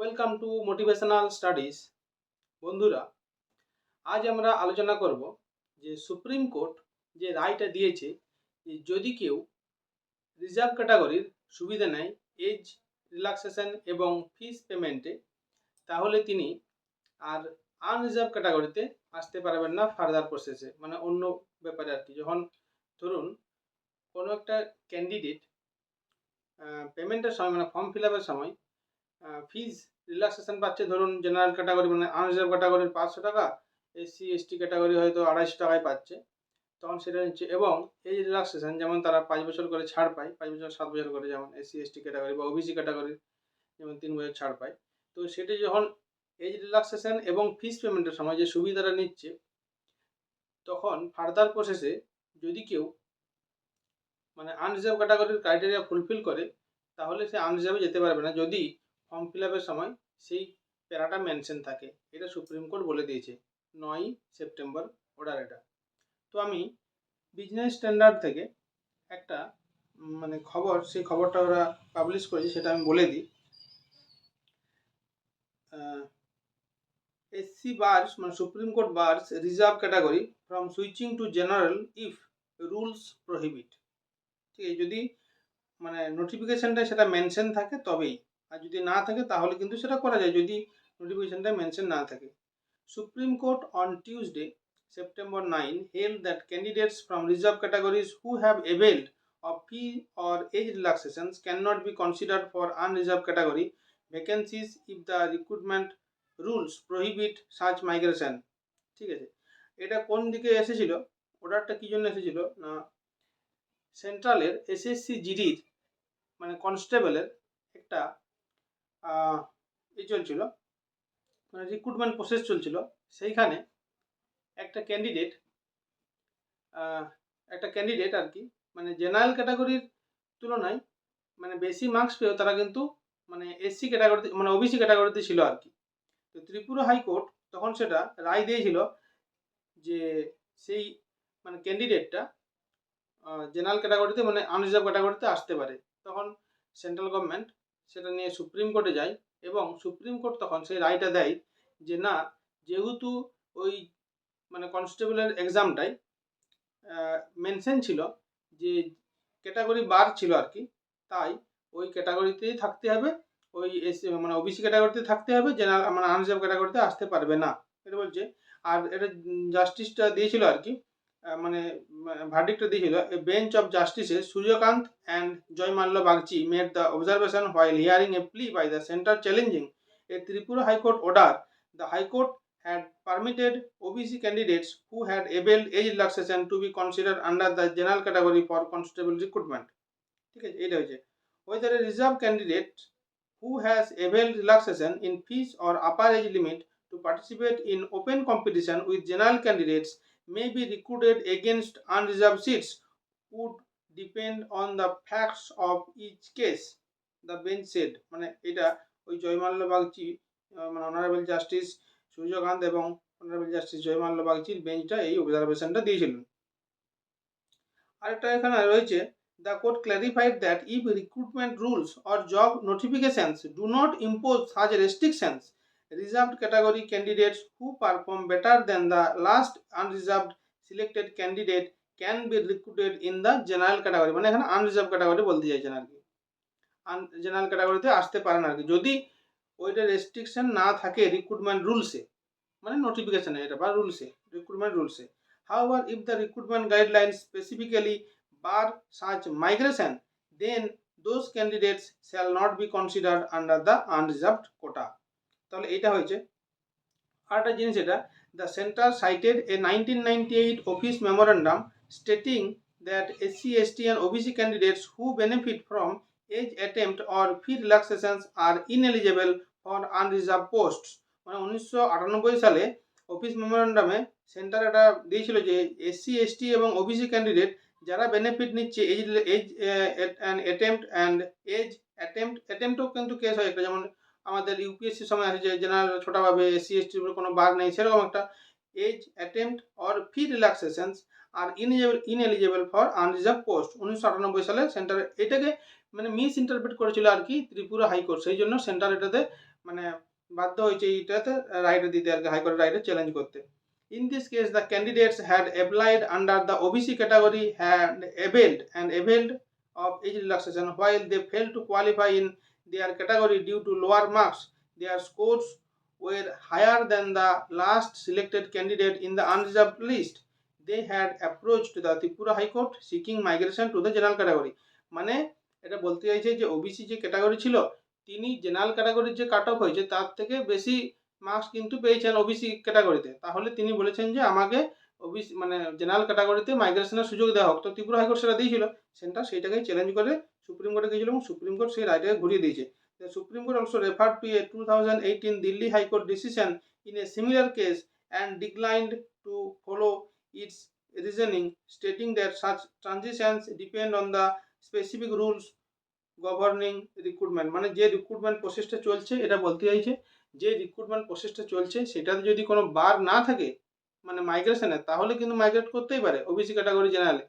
Welcome to motivational studies বন্ধুরা, আজ আমরা আলোচনা করব যে সুপ্রিম কোর্ট যে রায়টা দিয়েছে যে যদি কেউ রিজার্ভ ক্যাটাগরির সুবিধা নেয় এজ রিল্যাক্সেশন এবং ফিস পেমেন্টে তাহলে তিনি আর আনরিজার্ভ ক্যাটাগরিতে আসতে পারবেন না ফার্দার প্রসেসে মানে অন্য ব্যাপারে আর কি। যখন ধরুন কোনো একটা ক্যান্ডিডেট পেমেন্টের সময় মানে ফর্ম ফিল আপের সময় ফিজ রিল্যাক্সেশন পাচ্ছে, ধরুন জেনারেল ক্যাটাগরি মানে আনরিজার্ভ ক্যাটাগরির পাঁচশো টাকা এসসি এসটি ক্যাটাগরি হয়তো আড়াইশো টাকায় পাচ্ছে। তখন সেটা নিচ্ছে এবং এই রিল্যাক্সেশন যেমন তারা পাঁচ বছর করে ছাড় পায়, পাঁচ বছর, সাত বছর করে যেমন এসসি এসটি ক্যাটাগরি বা ওবিসি ক্যাটাগরি যেমন তিন বছর ছাড় পায়। তো সেটি যখন এজ রিল্যাক্সেশন এবং ফিস পেমেন্টের সময় যে সুবিধাটা নিচ্ছে, তখন ফার্দার প্রসেসে যদি কেউ মানে আনরিজার্ভ ক্যাটাগরির ক্রাইটেরিয়া ফুলফিল করে, তাহলে সে আনরিজার্ভে যেতে পারবে না। যদি ফর্ম ফিল আপের সময় সেই প্যারাটা মেনশন থাকে। এটা সুপ্রিম কোর্ট বলে দিয়েছে, নয়ই সেপ্টেম্বর অর্ডার এটা। তো আমি বিজনেস স্ট্যান্ডার্ড থেকে একটা মানে খবর, সেই খবরটা ওরা পাবলিশ করেছে, সেটা আমি বলে দিই। এসসি বার্স মানে supreme court bars reserve category from switching to general if rules prohibit ঠিক আছে, যদি মানে নোটিফিকেশনটা সেটা মেনশন থাকে তবেই। আর যদি না থাকে, তাহলে কিন্তু সেটা করা যায়, যদি নোটিফিকেশনটা মেনশন না থাকে। Supreme court on Tuesday September nine held that candidates from reserve categories who have availed of fee or age relaxations cannot be considered for unreserved category vacancies if the recruitment rules prohibit such migration ঠিক আছে? এটা কোন দিকে এসেছিল? অর্ডারটা কী জন্য এসেছিল? না সেন্ট্রালের এসএসসি জিডির মানে কনস্টেবলের একটা ই চলছিল। মানে রিক্রুটমেন্ট প্রসেস চলছিল। সেইখানে একটা ক্যান্ডিডেট একটা ক্যান্ডিডেট আর কি মানে জেনারেল ক্যাটাগরির তুলনায় মানে বেশি মার্কস পেয়েও তারা কিন্তু মানে এসসি ক্যাটাগরিতে মানে ওবিসি ক্যাটাগরিতে ছিল আর কি। তো ত্রিপুরা হাইকোর্ট তখন সেটা রায় দিয়েছিল যে সেই মানে ক্যান্ডিডেটটা জেনারেল ক্যাটাগরিতে মানে আনরিজার্ভ ক্যাটাগরিতে আসতে পারে। তখন সেন্ট্রাল গভর্নমেন্ট সেটা নিয়ে সুপ্রিম কোর্টে যায় এবং সুপ্রিম কোর্ট তখন সেই রায়টা দেয় যে না, যেহেতু ওই মানে কনস্টেবলের এক্সামটাই মেনশন ছিল যে ক্যাটাগরি বার ছিল আর কি, তাই ওই ক্যাটাগরিতেই থাকতে হবে, ওই এস মানে ওবিসি ক্যাটাগরিতে থাকতে হবে জেনারেল মানে আনরিজার্ভ ক্যাটাগরিতে আসতে পারবে না। এটা বলছে, আর এটা জাস্টিসটা দিয়েছিল আর কি মানে ভার্ডিক্টটা দিয়েছিল bench of justices Surya Kant and Joymalya Bagchi made the observation while hearing a plea by the centre challenging a Tripura high court order the high court had permitted uh OBC candidates who had able age relaxation to be consider under the general category for constable recruitment ঠিক আছে এটা হয়েছে। Whether a reserve candidate who has availed relaxation in fees or upper age limit to participate in open competition with general candidates may be recruited against unreserved seats would depend on the facts of each case, the bench said. মানে এটা ওই জয়মাল্য বাগচি মানে honourable justice Surya Kant এবং honourable justice Joymalya বাগচির বেঞ্চটা এই অবজারভেশনটা দিয়েছিলেন। আরেকটা এখানে রয়েছে the court clarified that if recruitment rules or job notifications do not impose such restrictions reserved category candidates who perform better than the last unreserved selected candidate can be recruited in the general category মানে এখানে unreserved category বলতে চাইছেন আর কি। General ক্যাটাগরিতে আসতে পারেন আর কি। যদি ওইটা রেস্ট্রিকশন না থাকে রিক্রুটমেন্ট রুলসে মানে নোটিফিকেশনে এটা বা রুলসে রিক্রুটমেন্ট রুলসে However, if the recruitment guideline specifically bar such migration, then those candidates shall not be considered under the unreserved quota. তাহলে এটা হয়েছে। আরেকটা জিনিস এটা the centre cited a nineteen ninety eight office memorandum stating that SC ST and OBC candidates who benefit from age attempt or fee relaxations are ineligible for unreserve post মানে উনিশশো আটানব্বই সালে অফিস মেমোরেন্ডামে সেন্টার এটা দিয়েছিল যে SC ST এবং OBC candidate যারা benefit নিচ্ছে age age attempt and age attempt অ্যাটেম্পটও কিন্তু কেস হয় একটা। যেমন আমাদের ইউপিএসসি সময় আছে যে জেনারেল ছোটাভাবে এসসি উপর কোনো বার নেই, সেরকম একটা age attempt or fee relaxations are ineligible ineligible for unreserve post উনিশশো আটানব্বই সালে সেন্টার এটাকে মানে মিস ইন্টারপ্রেট করেছিল আর কি ত্রিপুরা হাইকোর্ট সেই জন্য সেন্টার এটাতে মানে বাধ্য হয়েছে এইটাতে রাইটে দিতে আর কি হাইকোর্টের রাইটে চ্যালেঞ্জ করতে। In this case the candidates had applied under the OBC category had availed, and availed of age relaxation while they failed to qualify in their category due to lower marks their scores were higher than the last selected candidate in the unreserved list they had approached the Tripura High Court seeking migration to the general category মানে এটা বলতে চাইছে যে OBC যে category ছিল তিনি general ক্যাটাগরির যে কাট অফ হয়েছে তার থেকে বেশি মার্কস কিন্তু পেয়েছেন ওবিসি ক্যাটাগরিতে তাহলে তিনি বলেছেন যে আমাকে ওবিসি মানে জেনারেল ক্যাটাগরিতে মাইগ্রেশনের সুযোগ দেওয়া হোক তো ত্রিপুরা হাইকোর্ট সেটা দিয়েছিল সেন্টার সেইটাকে চ্যালেঞ্জ করে সুপ্রিম কোর্টে গিয়েছিল এবং সুপ্রিম কোর্ট সেই রায়টাকে ঘুরিয়ে দিয়েছে। Supreme court also refer to a two thousand eighteen Delhi high court decision in a similar case and declined to follow its reasoning stating that such transitions depend on the specific rules governing recruitment মানে যে recruitment প্রসেসটা চলছে, এটা বলতে চাইছে, যে recruitment প্রসেসটা চলছে, সেটাতে যদি কোনো বার না থাকে মানে মাইগ্রেশনে তাহলে কিন্তু মাইগ্রেট করতেই পারে ওবিসি ক্যাটাগরি জেনারেলে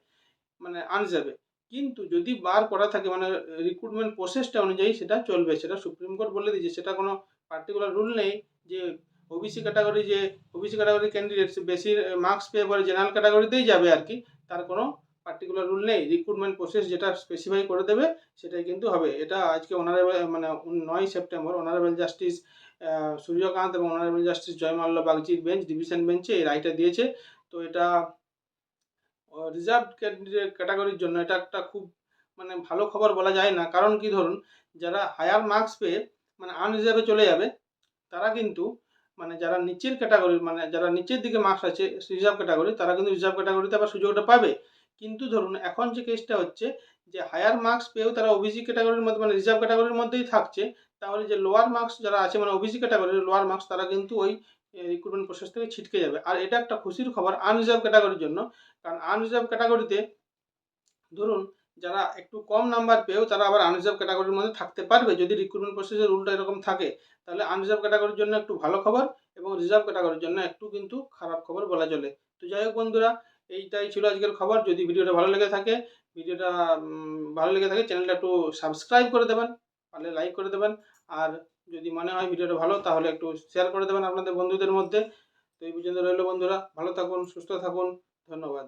মানে আনরিজার্ভে কিন্তু যদি বার করা থাকে মানে রিক্রুটমেন্ট প্রসেসটা অনুযায়ী সেটা চলবে, সেটা সুপ্রিম কোর্ট বলে দিয়েছে, সেটা কোনো পার্টিকুলার রুল নেই যে ওবিসি ক্যাটাগরি যে ওবিসি ক্যাটাগরি ক্যান্ডিডেট বেশি মার্কস পেয়ে পরে জেনারেল ক্যাটাগরিতেই যাবে আর কি, তার কোনো পার্টিকুলার রুল নেই। রিক্রুটমেন্ট প্রসেস যেটা স্পেসিফাই করে দেবে, সেটাই কিন্তু হবে। এটা আজকে অনারেবল মানে নয় সেপ্টেম্বর অনারেবল জাস্টিস সূর্যকান্ত এবং অনারেবল জাস্টিস জয়মাল্য বাগচির বেঞ্চ ডিভিশন বেঞ্চে এই রায়টা দিয়েছে। তো এটা রিজার্ভ ক্যাটাগরির জন্য এটা একটা খুব মানে ভালো খবর বলা যায় না। কারণ কি ধরুন, যারা হায়ার মার্কস পেয়ে মানে আনরিজার্ভে চলে যাবে, তারা কিন্তু মানে যারা নিচের ক্যাটাগরির মানে যারা নিচের দিকে মার্কস আছে রিজার্ভ ক্যাটাগরি তারা কিন্তু রিজার্ভ ক্যাটাগরিতে আবার সুযোগটা পাবে। কিন্তু ধরুন, এখন যে কেসটা হচ্ছে যে হায়ার মার্কস পেয়েও তারা ওবিসি ক্যাটাগরির মধ্যে মানে রিজার্ভ ক্যাটাগরির মধ্যেই থাকছে, তাহলে যে লোয়ার মার্কস যারা আছে মানে ওবিসি ক্যাটাগরির লোয়ার মার্কস তারা কিন্তু ওই রিক্রুটমেন্ট প্রসেস থেকে ছিটকে যাবে। আর এটা একটা খুশির খবর আনরিজার্ভ ক্যাটাগরির জন্য। কারণ আনরিজার্ভ ক্যাটাগরিতে ধরুন যারা একটু কম নাম্বার পেয়েও তারা আবার আনরিজার্ভ ক্যাটাগরির মধ্যে থাকতে পারবে। যদি রিক্রুটমেন্ট প্রসেসের রুলটা এরকম থাকে, তাহলে আনরিজার্ভ ক্যাটাগরির জন্য একটু ভালো খবর এবং রিজার্ভ ক্যাটাগরির জন্য একটু কিন্তু খারাপ খবর বলা চলে। তো যাই হোক বন্ধুরা, এইটাই ছিল আজকের খবর। যদি ভিডিওটা ভালো লেগে থাকে, ভিডিওটা ভালো লেগে থাকে চ্যানেলটা একটু সাবস্ক্রাইব করে দেবেন, পারলে লাইক করে দেবেন। আর যদি মনে হয় ভিডিওটা ভালো, তাহলে একটু শেয়ার করে দেবেন আপনাদের বন্ধুদের মধ্যে। তো এই পর্যন্ত রইল বন্ধুরা, ভালো থাকুন, সুস্থ থাকুন, ধন্যবাদ।